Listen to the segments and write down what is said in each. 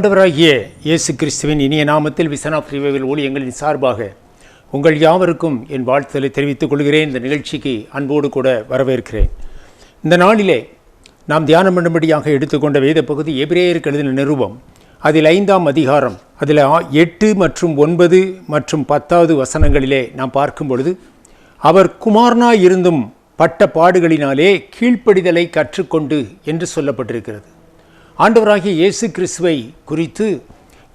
ஆண்டவராகிய இயேசு கிறிஸ்துவின் இனிய நாமத்தில் விசனா பிரிவில் ஊழியங்களின் சார்பாக உங்கள் யாவருக்கும் என் வாழ்த்துதலை தெரிவித்துக் கொள்கிறேன். இந்த நிகழ்ச்சிக்கு அன்போடு கூட வரவேற்கிறேன். இந்த நாளிலே நாம் தியானம் பண்ணும்படியாக எடுத்துக்கொண்ட வேத பகுதி எபிரேயருக்கு எழுதின நிருபம். அதில் ஐந்தாம் அதிகாரம் அதில் எட்டு மற்றும் ஒன்பது மற்றும் பத்தாவது வசனங்களிலே நாம் பார்க்கும் பொழுது அவர் குமாரனா இருந்தும் பட்ட பாடுகளினாலே கீழ்ப்படிதலை கற்றுக்கொண்டு என்று சொல்லப்பட்டிருக்கிறது. ஆண்டவராகிய இயேசு கிறிஸ்துவை குறித்து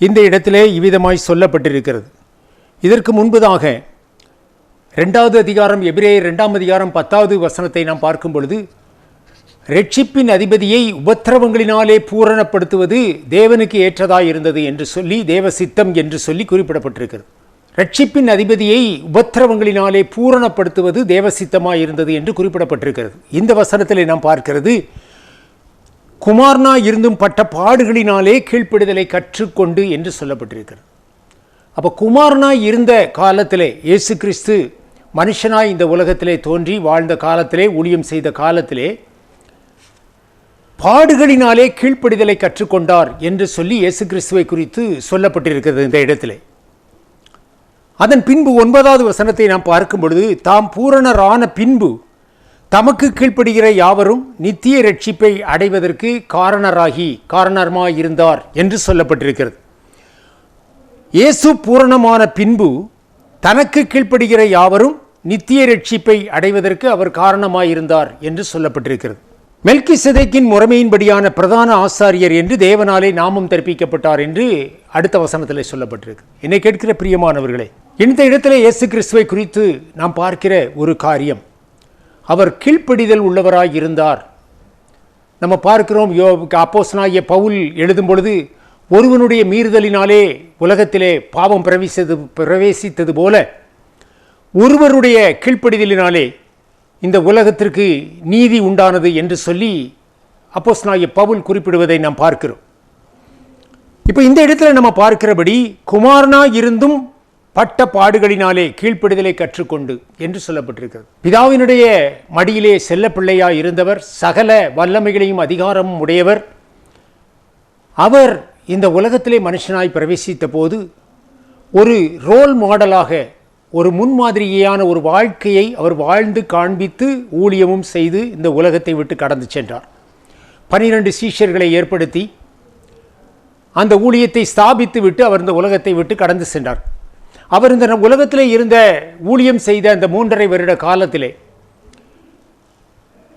இந்த இடத்திலே இவ்விதமாய் சொல்லப்பட்டிருக்கிறது. இதற்கு முன்பதாக ரெண்டாவது அதிகாரம் எபிரே ரெண்டாம் அதிகாரம் பத்தாவது வசனத்தை நாம் பார்க்கும் பொழுது ரட்சிப்பின் அதிபதியை உபத்திரவங்களினாலே பூரணப்படுத்துவது தேவனுக்கு ஏற்றதாக இருந்தது என்று சொல்லி தேவ சித்தம் என்று சொல்லி குறிப்பிடப்பட்டிருக்கிறது. ரட்சிப்பின் அதிபதியை உபத்திரவங்களினாலே பூரணப்படுத்துவது தேவ இருந்தது என்று குறிப்பிடப்பட்டிருக்கிறது. இந்த வசனத்தில் நாம் பார்க்கிறது குமார்னா இருந்தும் பட்ட பாடுகளினாலே கீழ்ப்பிடுதலை கற்றுக்கொண்டு என்று சொல்லப்பட்டிருக்கிறது. அப்போ குமார்னா இருந்த காலத்திலே இயேசு கிறிஸ்து மனுஷனாய் இந்த உலகத்திலே தோன்றி வாழ்ந்த காலத்திலே ஊழியம் செய்த காலத்திலே பாடுகளினாலே கீழ்ப்படிதலை கற்றுக்கொண்டார் என்று சொல்லி இயேசு கிறிஸ்துவை குறித்து சொல்லப்பட்டிருக்கிறது இந்த இடத்திலே. அதன் பின்பு ஒன்பதாவது வசனத்தை நாம் பார்க்கும் பொழுது தாம் பூரணரான பின்பு தமக்கு கீழ்ப்படுகிற யாவரும் நித்திய ரட்சிப்பை அடைவதற்கு காரணராகி காரணமாயிருந்தார் என்று சொல்லப்பட்டிருக்கிறது. இயேசு பூரணமான பின்பு தனக்கு கீழ்ப்படுகிற யாவரும் நித்திய ரட்சிப்பை அடைவதற்கு அவர் காரணமாயிருந்தார் என்று சொல்லப்பட்டிருக்கிறது. மெல்கி சிதைக்கின் முறைமையின்படியான பிரதான ஆசாரியர் என்று தேவனாலே நாமம் தெரிவிக்கப்பட்டார் என்று அடுத்த வசனத்தில் சொல்லப்பட்டிருக்கு. என்னை கேட்கிற பிரியமானவர்களே இந்த இடத்துல இயேசு கிறிஸ்துவை குறித்து நாம் பார்க்கிற ஒரு காரியம். அவர் கீழ்ப்படிதல் உள்ளவராய் இருந்தார். நம்ம பார்க்கிறோம் யோ அப்போஸ்தலனாகிய பவுல் எழுதும் பொழுது ஒருவனுடைய மீறுதலினாலே உலகத்திலே பாவம் பிரவேசித்தது பிரவேசித்தது போல ஒருவருடைய கீழ்ப்படிதலினாலே இந்த உலகத்திற்கு நீதி உண்டானது என்று சொல்லி அப்போஸ்னாய பவுல் குறிப்பிடுவதை நாம் பார்க்கிறோம். இப்போ இந்த இடத்துல நம்ம பார்க்கிறபடி குமாரனா இருந்தும் பட்ட பாடுகளினாலே கீழ்ப்படுதலை கற்றுக்கொண்டு என்று சொல்லப்பட்டிருக்கிறது. பிதாவினுடைய மடியிலே செல்ல இருந்தவர் சகல வல்லமைகளையும் அதிகாரமும் உடையவர். அவர் இந்த உலகத்திலே மனுஷனாய் பிரவேசித்த போது ஒரு ரோல் மாடலாக ஒரு முன்மாதிரியான ஒரு வாழ்க்கையை அவர் வாழ்ந்து காண்பித்து ஊழியமும் செய்து இந்த உலகத்தை விட்டு கடந்து சென்றார். பனிரெண்டு சீஷர்களை ஏற்படுத்தி அந்த ஊழியத்தை ஸ்தாபித்து விட்டு அவர் இந்த உலகத்தை விட்டு கடந்து சென்றார். அவர் இந்த உலகத்திலே இருந்த ஊழியம் செய்த அந்த மூன்றரை வருட காலத்திலே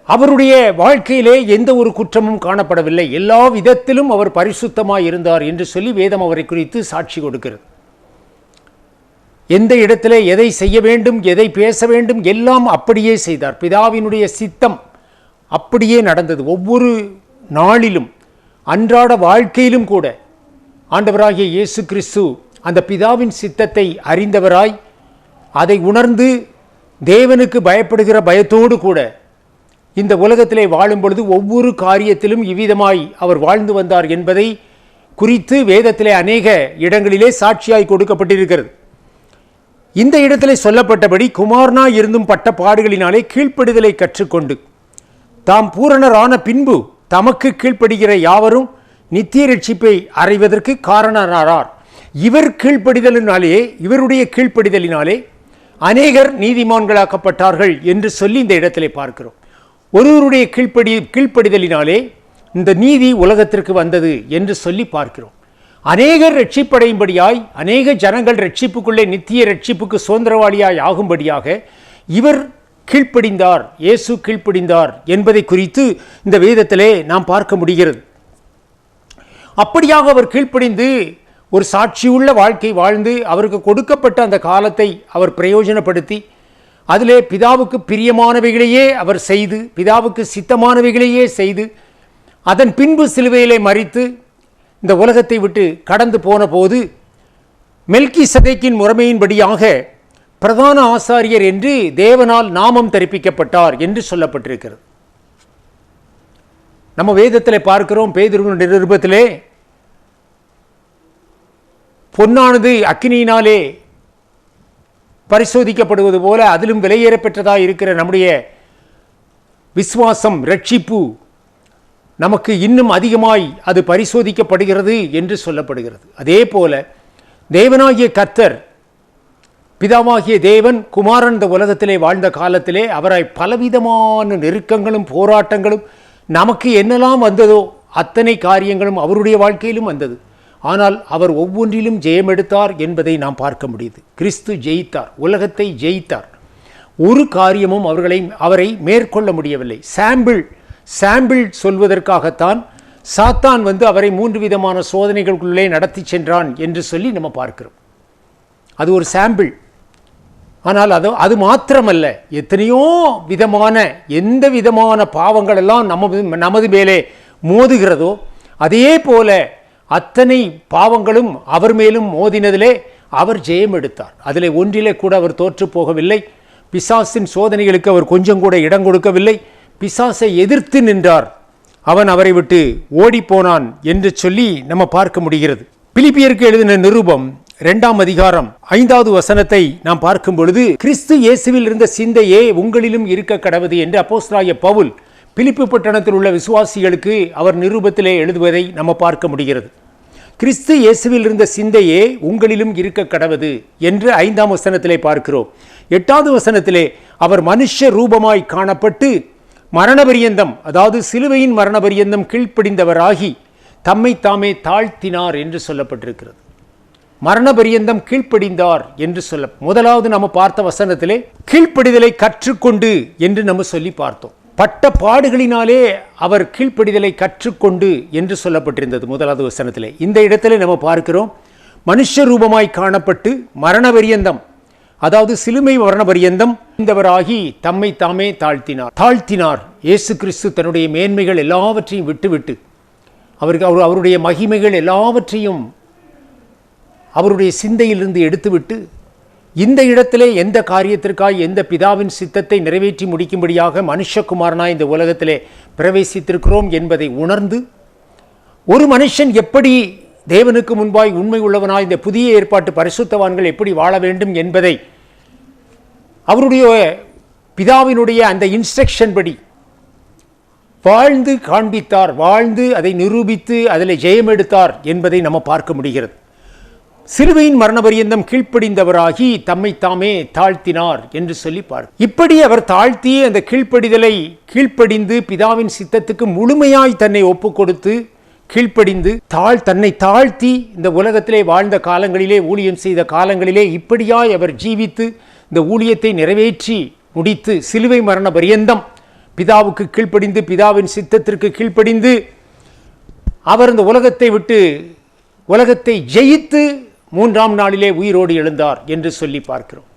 அவருடைய வாழ்க்கையிலே எந்த ஒரு குற்றமும் காணப்படவில்லை. எல்லா விதத்திலும் அவர் பரிசுத்தமாக இருந்தார் என்று சொல்லி வேதம் அவரை குறித்து சாட்சி கொடுக்கிறது. எந்த இடத்திலே எதை செய்ய வேண்டும் எதை பேச வேண்டும் எல்லாம் அப்படியே செய்தார். பிதாவினுடைய சித்தம் அப்படியே நடந்தது. ஒவ்வொரு நாளிலும் அன்றாட வாழ்க்கையிலும் கூட ஆண்டவராகிய இயேசு கிறிஸ்து அந்த பிதாவின் சித்தத்தை அறிந்தவராய் அதை உணர்ந்து தேவனுக்கு பயப்படுகிற பயத்தோடு கூட இந்த உலகத்திலே வாழும் பொழுது ஒவ்வொரு காரியத்திலும் இவ்விதமாய் அவர் வாழ்ந்து வந்தார் என்பதை குறித்து வேதத்திலே அநேக இடங்களிலே சாட்சியாய் கொடுக்கப்பட்டிருக்கிறது. இந்த இடத்திலே சொல்லப்பட்டபடி குமாரனா இருந்தும் பட்ட பாடுகளினாலே கீழ்ப்படுதலை கற்றுக்கொண்டு தாம் பூரணரான பின்பு தமக்கு கீழ்ப்படுகிற யாவரும் நித்திய ரட்சிப்பை அறைவதற்கு காரணரானார். இவர் கீழ்ப்படிதலினாலே இவருடைய கீழ்ப்படிதலினாலே அநேகர் நீதிமான்களாக்கப்பட்டார்கள் என்று சொல்லி இந்த இடத்திலே பார்க்கிறோம். ஒருவருடைய கீழ்ப்படி கீழ்ப்படிதலினாலே இந்த நீதி உலகத்திற்கு வந்தது என்று சொல்லி பார்க்கிறோம். அநேகர் ரட்சிப்படையும்படியாய் அநேக ஜனங்கள் ரட்சிப்புக்குள்ளே நித்திய ரட்சிப்புக்கு சுதந்திரவாளியாய் ஆகும்படியாக இவர் கீழ்ப்படிந்தார் இயேசு கீழ்ப்படிந்தார் என்பதை குறித்து இந்த வேதத்திலே நாம் பார்க்க முடிகிறது. அப்படியாக அவர் கீழ்ப்படிந்து ஒரு சாட்சியுள்ள வாழ்க்கை வாழ்ந்து அவருக்கு கொடுக்கப்பட்ட அந்த காலத்தை அவர் பிரயோஜனப்படுத்தி அதிலே பிதாவுக்கு பிரியமானவைகளையே அவர் செய்து பிதாவுக்கு சித்தமானவைகளையே செய்து அதன் பின்பு சிலுவையிலே மறித்து இந்த உலகத்தை விட்டு கடந்து போன போது மெல்கி சதைக்கின் முறைமையின்படியாக பிரதான ஆசாரியர் என்று தேவனால் நாமம் தரிப்பிக்கப்பட்டார் என்று சொல்லப்பட்டிருக்கிறது. நம்ம வேதத்தில் பார்க்கிறோம் பேதுருவின் நிருபத்திலே பொன்னானது அக்கினியினாலே பரிசோதிக்கப்படுவது போல அதிலும் விலையேற பெற்றதாக இருக்கிற நம்முடைய விசுவாசம் ரட்சிப்பு நமக்கு இன்னும் அதிகமாய் அது பரிசோதிக்கப்படுகிறது என்று சொல்லப்படுகிறது. அதே போல தேவனாகிய கர்த்தர் பிதாவாகிய தேவன் குமாரன் இந்த உலகத்திலே வாழ்ந்த காலத்திலே அவரை பலவிதமான நெருக்கங்களும் போராட்டங்களும் நமக்கு என்னெல்லாம் வந்ததோ அத்தனை காரியங்களும் அவருடைய வாழ்க்கையிலும் வந்தது. ஆனால் அவர் ஒவ்வொன்றிலும் ஜெயமெடுத்தார் என்பதை நாம் பார்க்க முடியுது. கிறிஸ்து ஜெயித்தார் உலகத்தை ஜெயித்தார். ஒரு காரியமும் அவர்களை அவரை மேற்கொள்ள முடியவில்லை. சாம்பிள் சாம்பிள் சொல்வதற்காகத்தான் சாத்தான் வந்து அவரை மூன்று விதமான சோதனைகளுக்குள்ளே நடத்தி சென்றான் என்று சொல்லி நம்ம பார்க்கிறோம். அது ஒரு சாம்பிள். ஆனால் அது அது மாத்திரமல்ல. எத்தனையோ விதமான எந்த விதமான பாவங்களெல்லாம் நமது நமது மேலே மோதுகிறதோ அதே போல அத்தனை பாவங்களும் அவர் மேலும் மோதினதிலே அவர் ஜெயம் எடுத்தார். அதில் ஒன்றிலே கூட அவர் தோற்று போகவில்லை. பிசாசின் சோதனைகளுக்கு அவர் கொஞ்சம் கூட இடம் கொடுக்கவில்லை. பிசாசை எதிர்த்து நின்றார். அவன் அவரை விட்டு ஓடிப்போனான் என்று சொல்லி நம்ம பார்க்க முடிகிறது. பிலிப்பியருக்கு எழுதின நிருபம் இரண்டாம் அதிகாரம் ஐந்தாவது வசனத்தை நாம் பார்க்கும் பொழுது கிறிஸ்து இயேசுவில் இருந்த சிந்தையே உங்களிலும் இருக்க கடவுது என்று அப்போஸ்தலாகிய பவுல் பிலிப்பு பட்டணத்தில் உள்ள விசுவாசிகளுக்கு அவர் நிருபத்திலே எழுதுவதை நம்ம பார்க்க முடிகிறது. கிறிஸ்து இயேசுவில் இருந்த சிந்தையே உங்களிலும் இருக்க கடவுது என்று ஐந்தாம் வசனத்திலே பார்க்கிறோம். எட்டாவது வசனத்திலே அவர் மனுஷ ரூபமாய் காணப்பட்டு மரணபரியந்தம் அதாவது சிலுவையின் மரணபரியந்தம் கீழ்ப்படிந்தவராகி தம்மை தாமே தாழ்த்தினார் என்று சொல்லப்பட்டிருக்கிறது. மரணபரியந்தம் கீழ்ப்படிந்தார் என்று சொல்ல முதலாவது நம்ம பார்த்த வசனத்திலே கீழ்ப்படிதலை கற்றுக்கொண்டு என்று நம்ம சொல்லி பார்த்தோம். பட்ட பாடுகளினாலே அவர் கீழ்ப்படிதலை கற்றுக்கொண்டு என்று சொல்லப்பட்டிருந்தது முதலாவது வசனத்தில். இந்த இடத்துல நம்ம பார்க்கிறோம் மனுஷ ரூபமாய் காணப்பட்டு மரணபரியந்தம் அதாவது சிலுமை மரணபரியந்தம் இந்தவராகி தம்மை தாமே தாழ்த்தினார். தாழ்த்தினார். இயேசு கிறிஸ்து தன்னுடைய மேன்மைகள் எல்லாவற்றையும் விட்டுவிட்டு அவருக்கு அவர் அவருடைய மகிமைகள் எல்லாவற்றையும் அவருடைய சிந்தையிலிருந்து எடுத்துவிட்டு இந்த இடத்திலே எந்த காரியத்திற்காய் எந்த பிதாவின் சித்தத்தை நிறைவேற்றி முடிக்கும்படியாக மனுஷகுமாரனாய் இந்த உலகத்திலே பிரவேசித்திருக்கிறோம் என்பதை உணர்ந்து ஒரு மனுஷன் எப்படி தேவனுக்கு முன்பாய் உண்மை உள்ளவனாய் இந்த புதிய ஏற்பாட்டு பரிசுத்தவான்கள் எப்படி வாழ வேண்டும் என்பதை அவருடைய பிதாவினுடைய அந்த இன்ஸ்ட்ரக்ஷன் படி வாழ்ந்து காண்பித்தார் வாழ்ந்து அதை நிரூபித்து அதில் ஜெயம் எடுத்தார் என்பதை நம்ம பார்க்க முடிகிறது. சிலுவையின் மரணபரியந்தம் கீழ்ப்படிந்தவராகி தம்மை தாமே தாழ்த்தினார் என்று சொல்லி பார். இப்படி அவர் தாழ்த்தி அந்த கீழ்ப்படிதலை கீழ்ப்படிந்து பிதாவின் சித்தத்துக்கு முழுமையாய் தன்னை ஒப்பு கொடுத்து கீழ்ப்படிந்து தாழ் தன்னை தாழ்த்தி இந்த உலகத்திலே வாழ்ந்த காலங்களிலே ஊழியம் செய்த காலங்களிலே இப்படியாய் அவர் ஜீவித்து இந்த ஊழியத்தை நிறைவேற்றி முடித்து சிலுவை மரண பரியந்தம் பிதாவுக்கு கீழ்ப்படிந்து பிதாவின் சித்தத்திற்கு கீழ்ப்படிந்து அவர் இந்த உலகத்தை விட்டு உலகத்தை ஜெயித்து மூன்றாம் நாளிலே உயிரோடு எழுந்தார் என்று சொல்லி பார்க்கிறோம்.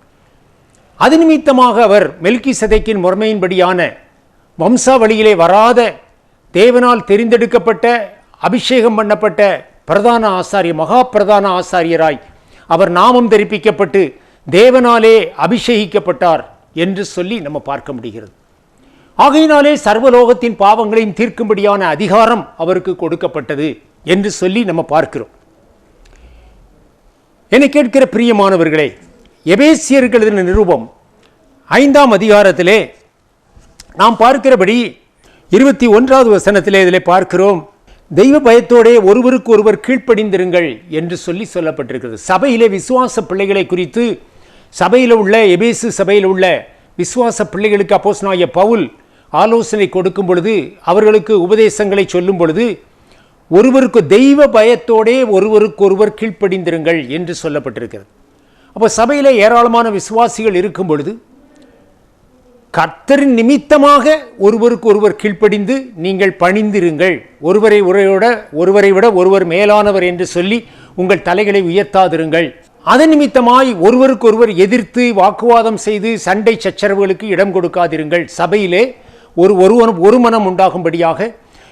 அது நிமித்தமாக அவர் மெல்கி சதைக்கின் முறைமையின்படியான வம்சாவளியிலே வராத தேவனால் தெரிந்தெடுக்கப்பட்ட அபிஷேகம் பண்ணப்பட்ட பிரதான ஆசாரிய மகா பிரதான ஆசாரியராய் அவர் நாமம் தெரிப்பிக்கப்பட்டு தேவனாலே அபிஷேகிக்கப்பட்டார் என்று சொல்லி நம்ம பார்க்க முடிகிறது. ஆகையினாலே சர்வலோகத்தின் பாவங்களையும் தீர்க்கும்படியான அதிகாரம் அவருக்கு கொடுக்கப்பட்டது என்று சொல்லி நம்ம பார்க்கிறோம். என்னை கேட்கிற பிரியமானவர்களே எபேசியர்கள் நிருபம் ஐந்தாம் அதிகாரத்திலே நாம் பார்க்கிறபடி இருபத்தி ஒன்றாவது வசனத்திலே இதில் பார்க்கிறோம் தெய்வ பயத்தோடே ஒருவருக்கு ஒருவர் கீழ்ப்படிந்திருங்கள் என்று சொல்லி சொல்லப்பட்டிருக்கிறது. சபையிலே விசுவாச பிள்ளைகளை குறித்து சபையில் உள்ள எபேசு சபையில் உள்ள விசுவாச பிள்ளைகளுக்கு அப்போஸ்னாய பவுல் ஆலோசனை கொடுக்கும் பொழுது அவர்களுக்கு உபதேசங்களை சொல்லும் பொழுது ஒருவருக்கு தெய்வ பயத்தோடே ஒருவருக்கொருவர் கீழ்ப்படிந்திருங்கள் என்று சொல்லப்பட்டிருக்கிறது. அப்போ சபையில் ஏராளமான விசுவாசிகள் இருக்கும் பொழுது கர்த்தரின் நிமித்தமாக ஒருவருக்கு ஒருவர் கீழ்ப்படிந்து நீங்கள் பணிந்திருங்கள். ஒருவரை உரையோட ஒருவரை விட ஒருவர் மேலானவர் என்று சொல்லி உங்கள் தலைகளை உயர்த்தாதிருங்கள். அதன் நிமித்தமாய் ஒருவருக்கு ஒருவர் எதிர்த்து வாக்குவாதம் செய்து சண்டை சச்சரவுகளுக்கு இடம் கொடுக்காதிருங்கள். சபையிலே ஒரு ஒருவனும் ஒரு மனம் உண்டாகும்படியாக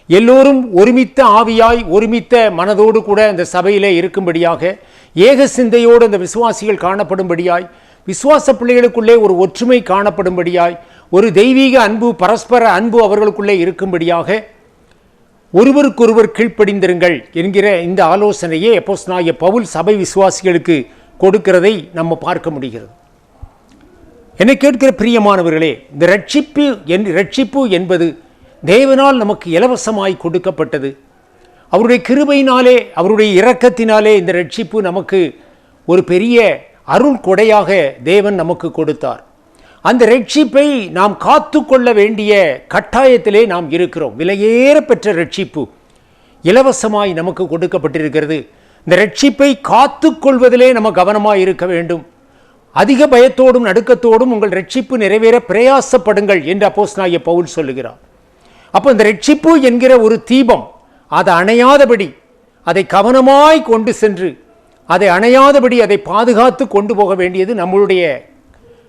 எல்லோரும் ஒருமித்த ஆவியாய் ஒருமித்த மனதோடு கூட இந்த சபையிலே இருக்கும்படியாக ஏக சிந்தையோடு அந்த விசுவாசிகள் காணப்படும்படியாய் விசுவாச பிள்ளைகளுக்குள்ளே ஒரு ஒற்றுமை காணப்படும்படியாய் ஒரு தெய்வீக அன்பு பரஸ்பர அன்பு அவர்களுக்குள்ளே இருக்கும்படியாக ஒருவருக்கொருவர் கீழ்ப்படிந்திருங்கள் என்கிற இந்த ஆலோசனையே எப்போஸ் நாய பவுல் சபை விசுவாசிகளுக்கு கொடுக்கிறதை நம்ம பார்க்க முடிகிறது. என்னை கேட்கிற பிரியமானவர்களே இந்த ரட்சிப்பு என் ரட்சிப்பு என்பது தேவனால் நமக்கு இலவசமாய் கொடுக்கப்பட்டது. அவருடைய கிருபையினாலே அவருடைய இரக்கத்தினாலே இந்த ரட்சிப்பு நமக்கு ஒரு பெரிய அருள் கொடையாக தேவன் நமக்கு கொடுத்தார். அந்த ரட்சிப்பை நாம் காத்து கொள்ள வேண்டிய கட்டாயத்திலே நாம் இருக்கிறோம். விலையேற பெற்ற ரட்சிப்பு இலவசமாய் நமக்கு கொடுக்கப்பட்டிருக்கிறது. இந்த ரட்சிப்பை காத்து கொள்வதிலே நம்ம கவனமாக இருக்க வேண்டும். அதிக பயத்தோடும் நடுக்கத்தோடும் உங்கள் ரட்சிப்பு நிறைவேற பிரயாசப்படுங்கள் என்று அப்போஸ்தலனாகிய பவுல் சொல்லுகிறார். அப்போ இந்த ரட்சிப்பு என்கிற ஒரு தீபம் அதை அணையாதபடி அதை கவனமாய் கொண்டு சென்று அதை அணையாதபடி அதை பாதுகாத்து கொண்டு போக வேண்டியது நம்மளுடைய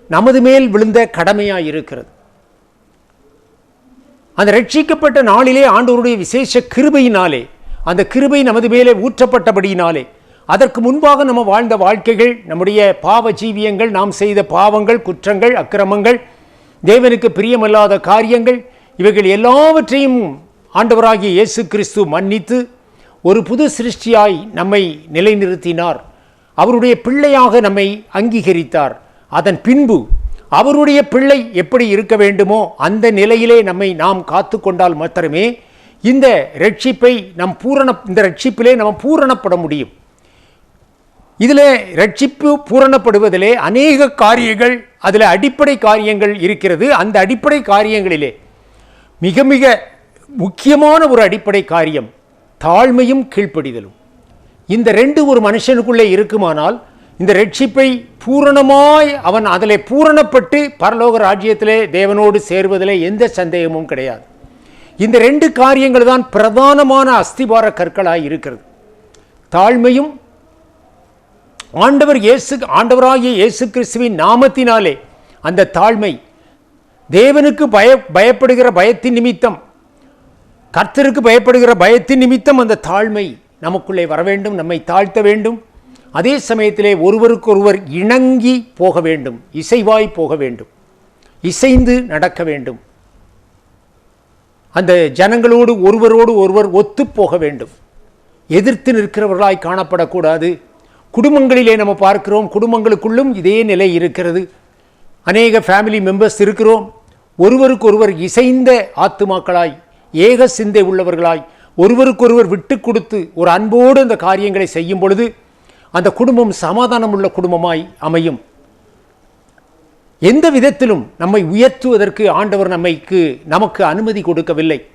நமது மேல் விழுந்த கடமையாக இருக்கிறது. அந்த ரட்சிக்கப்பட்ட நாளிலே ஆண்டவருடைய விசேஷ கிருபையினாலே அந்த கிருபை நமது மேலே ஊற்றப்பட்டபடியினாலே அதற்கு முன்பாக நம்ம வாழ்ந்த வாழ்க்கைகள் நம்முடைய பாவ ஜீவியங்கள் நாம் செய்த பாவங்கள் குற்றங்கள் அக்கிரமங்கள் தேவனுக்கு பிரியமல்லாத காரியங்கள் இவைகள் எல்லாவற்றையும் ஆண்டவராகிய இயேசு கிறிஸ்து மன்னித்து ஒரு புது சிருஷ்டியாய் நம்மை நிலைநிறுத்தினார். அவருடைய பிள்ளையாக நம்மை அங்கீகரித்தார். அதன் பின்பு அவருடைய பிள்ளை எப்படி இருக்க வேண்டுமோ அந்த நிலையிலே நம்மை நாம் காத்து கொண்டால் மாத்திரமே இந்த ரட்சிப்பை நம் பூரண இந்த ரட்சிப்பிலே நம்ம பூரணப்பட முடியும். இதில் ரட்சிப்பு பூரணப்படுவதிலே அநேக காரியங்கள் அதில் அடிப்படை காரியங்கள் இருக்கிறது. அந்த அடிப்படை காரியங்களிலே மிக மிக முக்கியமான ஒரு அடிப்படை காரியம் தாழ்மையும் கீழ்ப்படிதலும். இந்த ரெண்டு ஒரு மனுஷனுக்குள்ளே இருக்குமானால் இந்த ரட்சிப்பை பூரணமாய் அவன் அதில் பூரணப்பட்டு பரலோக ராஜ்யத்திலே தேவனோடு சேர்வதிலே எந்த சந்தேகமும் கிடையாது. இந்த ரெண்டு காரியங்கள் தான் பிரதானமான அஸ்திபார கற்களாக இருக்கிறது. தாழ்மையும் ஆண்டவர் இயேசு ஆண்டவராகிய இயேசு கிறிஸ்துவின் நாமத்தினாலே அந்த தாழ்மை தேவனுக்கு பய பயப்படுகிற பயத்தின் நிமித்தம் கர்த்தருக்கு பயப்படுகிற பயத்தின் நிமித்தம் அந்த தாழ்மை நமக்குள்ளே வர வேண்டும் நம்மை தாழ்த்த வேண்டும். அதே சமயத்திலே ஒருவருக்கொருவர் இணங்கி போக வேண்டும் இசைவாய் போக வேண்டும் இசைந்து நடக்க வேண்டும். அந்த ஜனங்களோடு ஒருவரோடு ஒருவர் ஒத்து போக வேண்டும். எதிர்த்து நிற்கிறவர்களாய் காணப்படக்கூடாது. குடும்பங்களிலே நம்ம பார்க்கிறோம் குடும்பங்களுக்குள்ளும் இதே நிலை இருக்கிறது. அநேக ஃபேமிலி மெம்பர்ஸ் இருக்கிறோம். ஒருவருக்கொருவர் இசைந்த ஆத்துமாக்களாய் ஏக சிந்தை உள்ளவர்களாய் ஒருவருக்கொருவர் விட்டு கொடுத்து ஒரு அன்போடு அந்த காரியங்களை செய்யும் பொழுது அந்த குடும்பம் சமாதானம் உள்ள குடும்பமாய் அமையும். எந்த விதத்திலும் நம்மை உயர்த்துவதற்கு ஆண்டவர் நம்மைக்கு நமக்கு அனுமதி கொடுக்கவில்லை.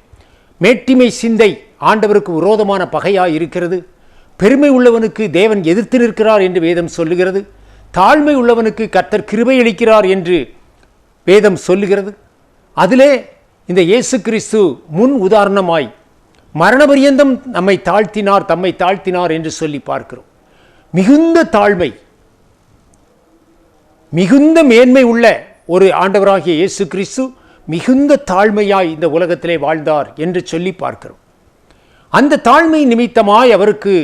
மேட்டிமை சிந்தை ஆண்டவருக்கு விரோதமான பகையாய் இருக்கிறது. பெருமை உள்ளவனுக்கு தேவன் எதிர்த்து நிற்கிறார் என்று வேதம் சொல்லுகிறது. தாழ்மை உள்ளவனுக்கு கர்த்தர் கிருபை அளிக்கிறார் என்று வேதம் சொல்லுகிறது. அதிலே இந்த இயேசு கிறிஸ்து முன் உதாரணமாய் மரணபரியந்தம் நம்மை தாழ்த்தினார் தம்மை தாழ்த்தினார் என்று சொல்லி பார்க்கிறோம். மிகுந்த தாழ்மை மிகுந்த மேன்மை உள்ள ஒரு ஆண்டவராகிய இயேசு கிறிஸ்து மிகுந்த தாழ்மையாய் இந்த உலகத்திலே வாழ்ந்தார் என்று சொல்லி பார்க்கிறோம். அந்த தாழ்மை நிமித்தமாய் அவருக்கு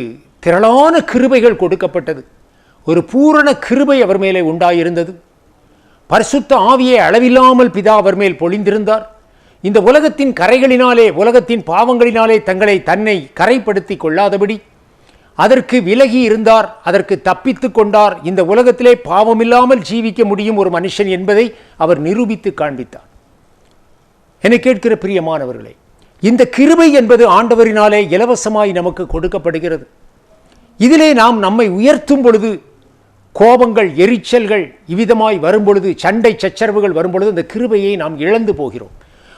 திரளான கிருபைகள் கொடுக்கப்பட்டது. ஒரு பூரண கிருபை அவர் மேலே உண்டாயிருந்தது. பரிசுத்த ஆவியை அளவில்லாமல் பிதா அவர் மேல் பொழிந்திருந்தார். இந்த உலகத்தின் கரைகளினாலே உலகத்தின் பாவங்களினாலே தங்களை தன்னை கரைப்படுத்தி கொள்ளாதபடி அதற்கு விலகி இருந்தார் அதற்கு தப்பித்து கொண்டார். இந்த உலகத்திலே பாவமில்லாமல் ஜீவிக்க முடியும் ஒரு மனுஷன் என்பதை அவர் நிரூபித்து காண்பித்தார். என்னை கேட்கிற பிரியமானவர்களே இந்த கிருபை என்பது ஆண்டவரினாலே இலவசமாய் நமக்கு கொடுக்கப்படுகிறது. இதிலே நாம் நம்மை உயர்த்தும் பொழுது கோபங்கள் எரிச்சல்கள் இவ்விதமாய் வரும்பொழுது சண்டை சச்சரவுகள் வரும்பொழுது அந்த கிருபையை நாம் இழந்து போகிறோம்.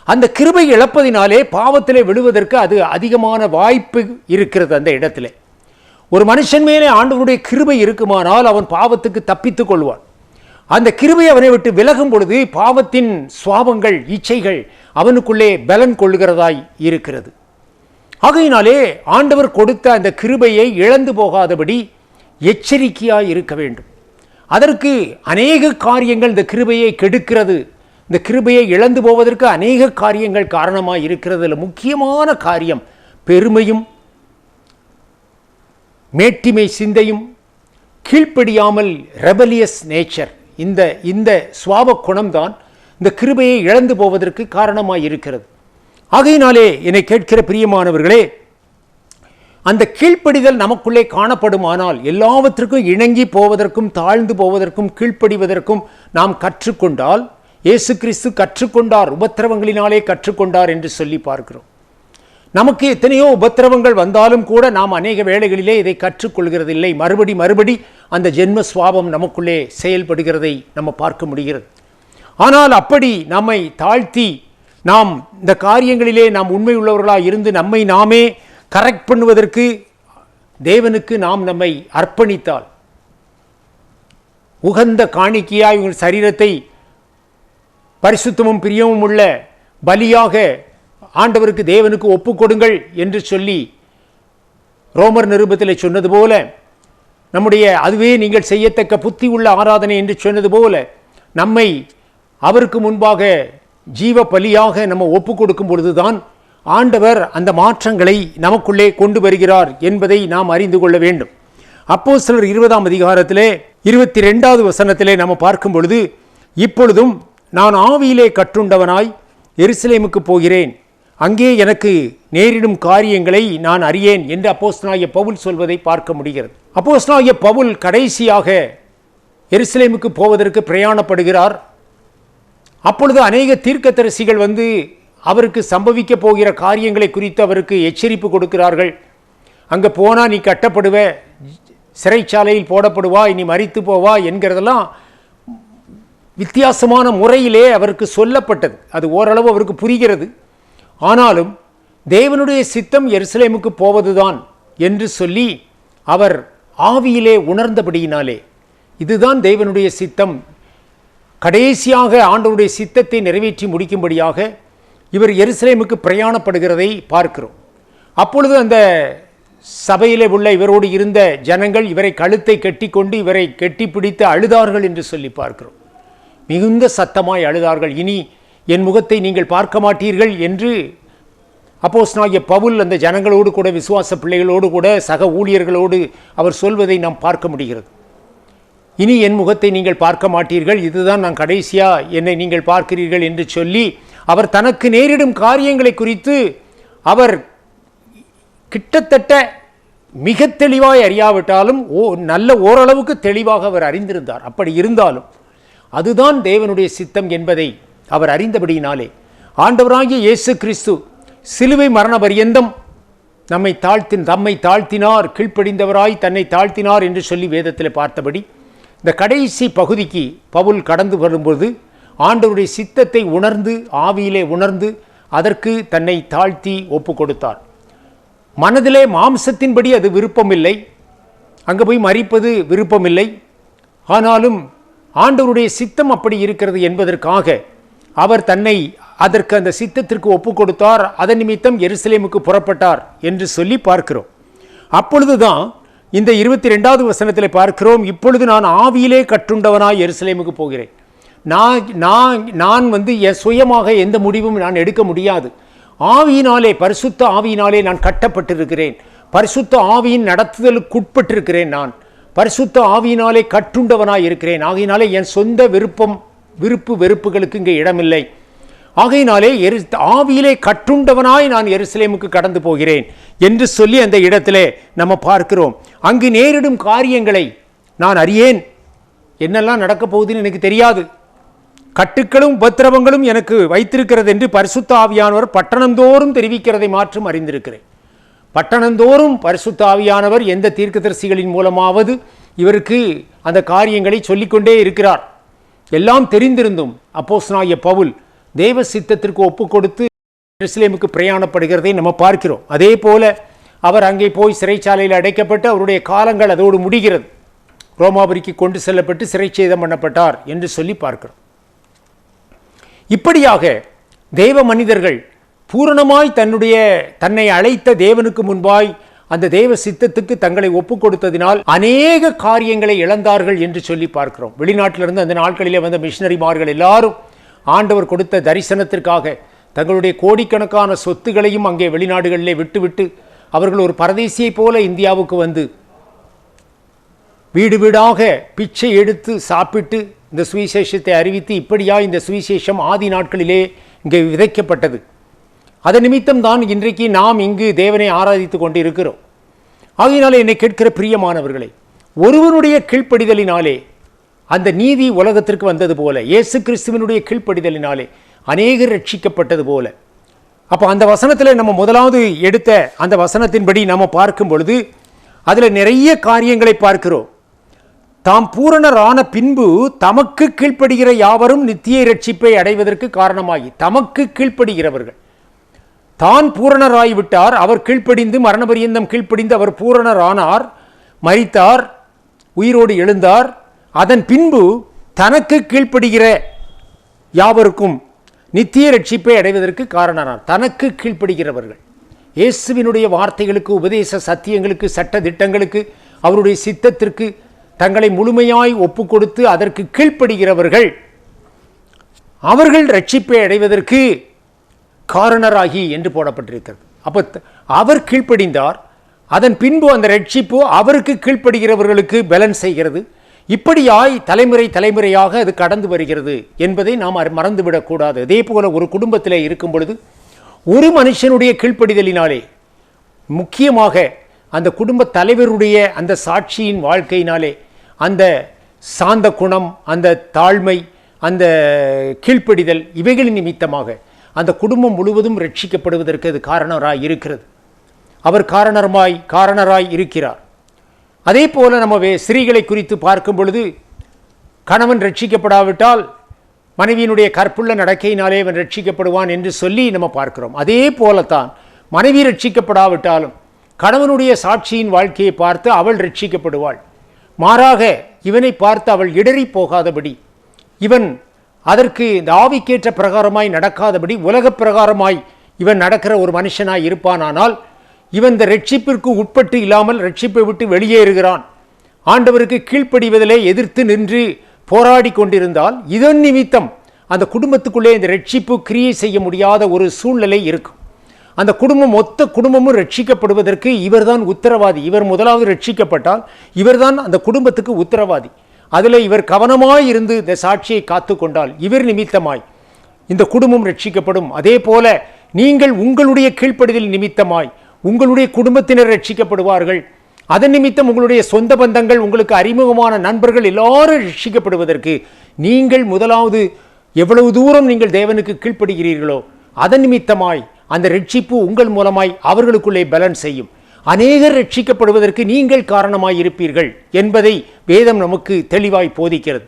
அந்த கிருபை இழப்பதினாலே பாவத்திலே விழுவதற்கு அது அதிகமான வாய்ப்பு இருக்கிறது அந்த இடத்துல. ஒரு மனுஷன் மேலே ஆண்டவருடைய கிருபை இருக்குமானால் அவன் பாவத்துக்கு தப்பித்துக் கொள்வான். அந்த கிருபை அவனை விட்டு விலகும் பொழுது பாவத்தின் சுவாபங்கள் இச்சைகள் அவனுக்குள்ளே பலன் கொள்ளுகிறதாய் இருக்கிறது. ஆகையினாலே ஆண்டவர் கொடுத்த அந்த கிருபையை இழந்து போகாதபடி எச்சரிக்கையாக இருக்க வேண்டும் அதற்கு அநேக காரியங்கள் இந்த கிருபையை கெடுக்கிறது. இந்த கிருபையை இழந்து போவதற்கு அநேக காரியங்கள் காரணமாக இருக்கிறதுல முக்கியமான காரியம் பெருமையும் மேட்டிமை சிந்தையும் கீழ்ப்படியாமல் ரெபலியஸ் நேச்சர் இந்த இந்த சுவாப குணம்தான் இந்த கிருபையை இழந்து போவதற்கு காரணமாக இருக்கிறது ஆகையினாலே என்னை கேட்கிற பிரியமானவர்களே அந்த கீழ்ப்படிதல் நமக்குள்ளே காணப்படுமானால் எல்லாவற்றுக்கும் இணங்கி போவதற்கும் தாழ்ந்து போவதற்கும் கீழ்ப்படிவதற்கும் நாம் கற்றுக்கொண்டால் இயேசு கிறிஸ்து கற்றுக்கொண்டார் உபத்திரவங்களினாலே கற்றுக்கொண்டார் என்று சொல்லி பார்க்கிறோம். நமக்கு எத்தனையோ உபத்திரவங்கள் வந்தாலும் கூட நாம் அநேக வேளைகளிலே இதை கற்றுக்கொள்கிறதில்லை. மறுபடி மறுபடி அந்த ஜென்ம சுவாபம் நமக்குள்ளே செயல்படுகிறதை நம்ம பார்க்க முடிகிறது. ஆனால் அப்படி நம்மை தாழ்த்தி நாம் இந்த காரியங்களிலே நாம் உண்மை உள்ளவர்களாக இருந்து நம்மை நாமே கரெக்ட் பண்ணுவதற்கு தேவனுக்கு நாம் நம்மை அர்ப்பணித்தால். உகந்த காணிக்கையாய் உங்கள் சரீரத்தை பரிசுத்தமும் பிரியமும் உள்ள பலியாக ஆண்டவருக்கு தேவனுக்கு ஒப்பு கொடுங்கள் என்று சொல்லி ரோமர் நிருபத்தில் சொன்னது போல நம்முடைய அதுவே நீங்கள் செய்யத்தக்க புத்தி உள்ள ஆராதனை என்று சொன்னது போல நம்மை அவருக்கு முன்பாக ஜீவ பலியாக நம்ம ஒப்பு கொடுக்கும் பொழுதுதான் ஆண்டவர் அந்த மாற்றங்களை நமக்குள்ளே கொண்டு வருகிறார் என்பதை நாம் அறிந்து கொள்ள வேண்டும். அப்போ சிலர் இருபதாம் அதிகாரத்திலே இருபத்தி ரெண்டாவது வசனத்திலே நம்ம பார்க்கும் பொழுது இப்பொழுதும் நான் ஆவியிலே கற்றுண்டவனாய் எருசலேமுக்கு போகிறேன். அங்கே எனக்கு நேரிடும் காரியங்களை நான் அறியேன் என்று அப்போஸ்னாய பவுல் சொல்வதை பார்க்க முடிகிறது. அப்போஸ்னாய பவுல் கடைசியாக எருசலேமுக்கு போவதற்கு பிரயாணப்படுகிறார். அப்பொழுது அநேக தீர்க்கதரிசிகள் வந்து அவருக்கு சம்பவிக்க போகிற காரியங்களை குறித்து அவருக்கு எச்சரிப்பு கொடுக்கிறார்கள். அங்கே போனால் நீ கட்டப்படுவ சிறைச்சாலையில் போடப்படுவா நீ மறித்து போவா என்கிறதெல்லாம் வித்தியாசமான முறையிலே அவருக்கு சொல்லப்பட்டது. அது ஓரளவு அவருக்கு புரிகிறது. ஆனாலும் தேவனுடைய சித்தம் எருசலேமுக்கு போவதுதான் என்று சொல்லி அவர் ஆவியிலே உணர்ந்தபடியினாலே இதுதான் தேவனுடைய சித்தம். கடைசியாக ஆண்டவருடைய சித்தத்தை நிறைவேற்றி முடிக்கும்படியாக இவர் எருசலேமுக்கு பிரயாணப்படுகிறதை பார்க்கிறோம். அப்பொழுது அந்த சபையிலே உள்ள இவரோடு இருந்த ஜனங்கள் இவரை கழுத்தை கட்டிக்கொண்டு இவரை கெட்டிப்பிடித்து அழுதார்கள் என்று சொல்லி பார்க்கிறோம். மிகுந்த சத்தமாய் அழுதார்கள். இனி என் முகத்தை நீங்கள் பார்க்க மாட்டீர்கள் என்று அப்போஸ்தலனாகிய பவுல் அந்த ஜனங்களோடு கூட விசுவாச பிள்ளைகளோடு கூட சக ஊழியர்களோடு அவர் சொல்வதை நாம் பார்க்க முடிகிறது. இனி என் முகத்தை நீங்கள் பார்க்க மாட்டீர்கள். இதுதான் நான் கடைசியாக என்னை நீங்கள் பார்க்கிறீர்கள் என்று சொல்லி அவர் தனக்கு நேரிடும் காரியங்களை குறித்து அவர் கிட்டத்தட்ட மிக தெளிவாய் அறியாவிட்டாலும் ஓ நல்ல ஓரளவுக்கு தெளிவாக அவர் அறிந்திருந்தார். அப்படி இருந்தாலும் அதுதான் தேவனுடைய சித்தம் என்பதை அவர் அறிந்தபடியினாலே. ஆண்டவராகிய இயேசு கிறிஸ்து சிலுவை மரண பரியந்தம் நம்மை தாழ்த்தின் தம்மை தாழ்த்தினார் கீழ்ப்படிந்தவராய் தன்னை தாழ்த்தினார் என்று சொல்லி வேதத்தில் பார்த்தபடி இந்த கடைசி பகுதிக்கு பவுல் கடந்து வரும்போது ஆண்டவருடைய சித்தத்தை உணர்ந்து ஆவியிலே உணர்ந்து அதற்கு தன்னை தாழ்த்தி ஒப்பு கொடுத்தார் மனதிலே மாம்சத்தின்படி அது விருப்பமில்லை. அங்கே போய் மறிப்பது விருப்பமில்லை. ஆனாலும் ஆண்டவருடைய சித்தம் அப்படி இருக்கிறது என்பதற்காக அவர் தன்னை அதற்கு அந்த சித்தத்திற்கு ஒப்பு கொடுத்தார் அதன் நிமித்தம் எருசலேமுக்கு புறப்பட்டார் என்று சொல்லி பார்க்கிறோம். அப்பொழுதுதான் இந்த இருபத்தி ரெண்டாவது வசனத்தில் பார்க்கிறோம் இப்பொழுது நான் ஆவியிலே கற்றுண்டவனாய் எருசலேமுக்கு போகிறேன். நான் நான் நான் வந்து என் சுயமாக எந்த முடிவும் நான் எடுக்க முடியாது. ஆவியினாலே பரிசுத்த ஆவியினாலே நான் கட்டப்பட்டிருக்கிறேன். பரிசுத்த ஆவியின் நடத்துதலுக்குட்பட்டிருக்கிறேன் நான். பரிசுத்த ஆவியினாலே கட்டுண்டவனாய் இருக்கிறேன். ஆகையினாலே என் சொந்த விருப்பம் விருப்பு வெறுப்புகளுக்கு இங்கே இடமில்லை. ஆகையினாலே எரு ஆவியிலே கட்டுண்டவனாய் நான் எருசலேமுக்கு கடந்து போகிறேன் என்று சொல்லி அந்த இடத்திலே நம்ம பார்க்கிறோம். அங்கு நேரிடும் காரியங்களை நான் அறியேன். என்னெல்லாம் நடக்கப் போகுதுன்னு எனக்கு தெரியாது. கட்டுக்களும் உபத்திரவங்களும் எனக்கு வைத்திருக்கிறது என்று பரிசுத்த ஆவியானவர் பட்டணந்தோறும் தெரிவிக்கிறதை மாற்றும் அறிந்திருக்கிறேன். பட்டணந்தோறும் பரிசுத்த ஆவியானவர் எந்த தீர்க்கதரிசிகளின் மூலமாவது இவருக்கு அந்த காரியங்களை சொல்லிக்கொண்டே இருக்கிறார். எல்லாம் தெரிந்திருந்தும் அப்போஸ்தலனாகிய பவுல் தேவ சித்தத்திற்கு ஒப்பு கொடுத்து இஸ்லேமுக்கு பிரயாணப்படுகிறதை நம்ம பார்க்கிறோம். அதே போல அவர் அங்கே போய் சிறைச்சாலையில் அடைக்கப்பட்டு அவருடைய காலங்கள் அதோடு முடிகிறது. ரோமாபுரிக்கு கொண்டு செல்லப்பட்டு சிறைச்சேதம் பண்ணப்பட்டார் என்று சொல்லி பார்க்கிறோம். இப்படியாக தேவ மனிதர்கள் பூரணமாய் தன்னுடைய தன்னை அழைத்த தேவனுக்கு முன்பாய் அந்த தேவ சித்தத்துக்கு தங்களை ஒப்பு கொடுத்ததினால் அநேக காரியங்களை இழந்தார்கள் என்று சொல்லி பார்க்கிறோம். வெளிநாட்டிலிருந்து அந்த நாட்களிலே வந்த மிஷினரிமார்கள் எல்லாரும் ஆண்டவர் கொடுத்த தரிசனத்திற்காக தங்களுடைய கோடிக்கணக்கான சொத்துகளையும் அங்கே வெளிநாடுகளிலே விட்டுவிட்டு அவர்கள் ஒரு பரதேசியைப் போல இந்தியாவுக்கு வந்து வீடு வீடாக பிச்சை எடுத்து சாப்பிட்டு இந்த சுவிசேஷத்தை அறிவித்து இப்படியா இந்த சுவிசேஷம் ஆதி நாட்களிலே இங்கே விதைக்கப்பட்டது. அதன் நிமித்தம் தான் இன்றைக்கு நாம் இங்கு தேவனை ஆராதித்து கொண்டு இருக்கிறோம் ஆகையினாலே என்னை கேட்கிற பிரியமானவர்களே ஒருவனுடைய கீழ்ப்படிதலினாலே அந்த நீதி உலகத்திற்கு வந்தது போல இயேசு கிறிஸ்துவனுடைய கீழ்ப்படிதலினாலே அநேகர் ரட்சிக்கப்பட்டது போல. அப்போ அந்த வசனத்தில் நம்ம முதலாவது எடுத்த அந்த வசனத்தின்படி நம்ம பார்க்கும் பொழுது அதில் நிறைய காரியங்களை பார்க்கிறோம். தாம் பூரணரான பின்பு தமக்கு கீழ்ப்படுகிற யாவரும் நித்திய ரட்சிப்பை அடைவதற்கு காரணமாகி தமக்கு கீழ்ப்படுகிறவர்கள். தான் பூரணராய்விட்டார் அவர் கீழ்ப்படிந்து மரணபரியந்தம் கீழ்ப்படிந்து அவர் பூரணரானார் மறித்தார் உயிரோடு எழுந்தார். அதன் பின்பு தனக்கு கீழ்ப்படுகிற யாவருக்கும் நித்திய ரட்சிப்பை அடைவதற்கு காரணனார். தனக்கு கீழ்ப்படுகிறவர்கள். இயேசுவினுடைய வார்த்தைகளுக்கு உபதேச சத்தியங்களுக்கு சட்ட திட்டங்களுக்கு அவருடைய சித்தத்திற்கு தங்களை முழுமையாய் ஒப்பு கொடுத்து அதற்கு கீழ்ப்படுகிறவர்கள் அவர்கள் ரட்சிப்பை அடைவதற்கு காரணராகி என்று போடப்பட்டிருக்கிறது. அப்போ அவர் கீழ்ப்படிந்தார் அதன் பின்பு அந்த ரட்சிப்பு அவருக்கு கீழ்ப்படுகிறவர்களுக்கு பேலன்ஸ் செய்கிறது. இப்படியாய் தலைமுறை தலைமுறையாக அது கடந்து வருகிறது என்பதை நாம் மறந்துவிடக்கூடாது அதே போல ஒரு குடும்பத்தில் இருக்கும் பொழுது ஒரு மனுஷனுடைய கீழ்ப்படிதலினாலே முக்கியமாக அந்த குடும்ப தலைவருடைய அந்த சாட்சியின் வாழ்க்கையினாலே அந்த சாந்த குணம் அந்த தாழ்மை அந்த கீழ்ப்படிதல் இவைகளின் நிமித்தமாக அந்த குடும்பம் முழுவதும் ரட்சிக்கப்படுவதற்கு அது காரணராய் இருக்கிறது. அவர் காரணமாய் காரணராய் இருக்கிறார். அதே போல நம்ம வே ஸ்திரீகளை குறித்து பார்க்கும் பொழுது கணவன் ரட்சிக்கப்படாவிட்டால் மனைவியினுடைய கற்புள்ள நடக்கையினாலே அவன் ரட்சிக்கப்படுவான் என்று சொல்லி நம்ம பார்க்கிறோம். அதே போலத்தான் மனைவி ரட்சிக்கப்படாவிட்டாலும் கணவனுடைய சாட்சியின் வாழ்க்கையை பார்த்து அவள் ரட்சிக்கப்படுவாள். மாறாக இவனை பார்த்து அவள் இடறி போகாதபடி இவன் அதற்கு இந்த ஆவிக்கேற்ற பிரகாரமாய் நடக்காதபடி உலகப் பிரகாரமாய் இவன் நடக்கிற ஒரு மனுஷனாய் இருப்பானானால் இவன் இந்த ரட்சிப்பிற்கு உட்பட்டு இல்லாமல் ரட்சிப்பை விட்டு வெளியேறுகிறான். ஆண்டவருக்கு கீழ்ப்படிவதிலே எதிர்த்து நின்று போராடி கொண்டிருந்தால் இதன் நிமித்தம் அந்த குடும்பத்துக்குள்ளே இந்த ரட்சிப்பு கிரியை செய்ய முடியாத ஒரு சூழ்நிலை இருக்கும். அந்த குடும்பம் மொத்த குடும்பமும் ரட்சிக்கப்படுவதற்கு இவர்தான் உத்தரவாதி. இவர் முதலாவது ரட்சிக்கப்பட்டால் இவர்தான் அந்த குடும்பத்துக்கு உத்தரவாதி. அதில் இவர் கவனமாய் இருந்து இந்த சாட்சியை காத்து கொண்டால் இவர் நிமித்தமாய் இந்த குடும்பம் ரட்சிக்கப்படும். அதே போல நீங்கள் உங்களுடைய கீழ்ப்படுதல் நிமித்தமாய் உங்களுடைய குடும்பத்தினர் ரட்சிக்கப்படுவார்கள். அதன் நிமித்தம் உங்களுடைய சொந்த பந்தங்கள் உங்களுக்கு அறிமுகமான நண்பர்கள் எல்லாரும் ரட்சிக்கப்படுவதற்கு நீங்கள் முதலாவது எவ்வளவு தூரம் நீங்கள் தேவனுக்கு கீழ்ப்படுகிறீர்களோ அதன் நிமித்தமாய் அந்த ரட்சிப்பு உங்கள் மூலமாய் அவர்களுக்குள்ளே பலன் செய்யும். அநேகர் ரட்சிக்கப்படுவதற்கு நீங்கள் காரணமாய் இருப்பீர்கள் என்பதை வேதம் நமக்கு தெளிவாய் போதிக்கிறது.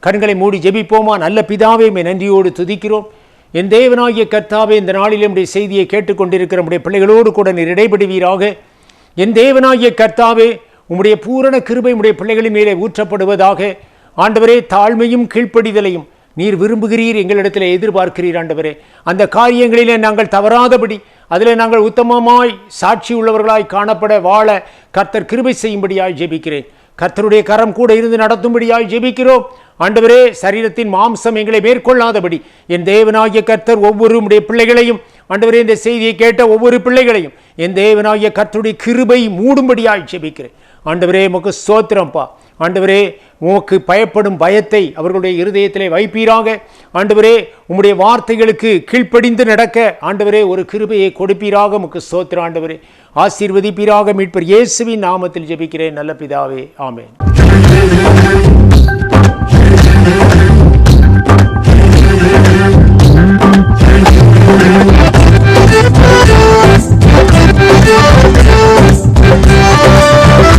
கண்களை மூடி ஜெபிப்போமா? நல்ல பிதாவே நன்றியோடு துதிக்கிறோம். என் தேவனாகிய கர்த்தாவே இந்த நாளில் நம்முடைய செய்தியை கேட்டுக்கொண்டிருக்கிற நம்முடைய பிள்ளைகளோடு கூட நீர் இடைபடுவீராக. என் தேவனாகிய கர்த்தாவே உம்முடைய பூரண கிருபை உடைய பிள்ளைகளின் மேலே ஊற்றப்படுவதாக. ஆண்டவரே தாழ்மையும் கீழ்ப்படிதலையும் நீர் விரும்புகிறீர் எங்களிடத்தில் எதிர்பார்க்கிறீர் ஆண்டவரே. அந்த காரியங்களிலே நாங்கள் தவறாதபடி அதில் நாங்கள் உத்தமமாய் சாட்சி உள்ளவர்களாய் காணப்பட வாழ கர்த்தர் கிருபை செய்யும்படியாய் ஜெபிக்கிறேன். கர்த்தருடைய கரம் கூட இருந்து நடத்தும்படியாய் ஜெபிக்கிறோம். ஆண்டவரே சரீரத்தின் மாம்சம் எங்களை மேற்கொள்ளாதபடி என் தேவனாகிய கர்த்தர் ஒவ்வொரு உடைய பிள்ளைகளையும் ஆண்டவரே இந்த செய்தியை கேட்ட ஒவ்வொரு பிள்ளைகளையும் என் தேவனாகிய கர்த்தருடைய கிருபை மூடும்படியாய் ஜெபிக்கிறேன். ஆண்டவரே முக சோத்திரம்ப்பா ஆண்டவரே உமக்கு பயப்படும் பயத்தை அவர்களுடைய இருதயத்திலே வைப்பீராக. ஆண்டவரே உம்முடைய வார்த்தைகளுக்கு கீழ்ப்படிந்து நடக்க ஆண்டவரே ஒரு கிருபையை கொடுப்பீராக. உமக்கு சோத்திர ஆண்டவரே. ஆசீர்வதிப்பீராக. மீட்பர் இயேசுவின் நாமத்தில் ஜெபிக்கிறேன். நல்ல பிதாவே ஆமேன். Thank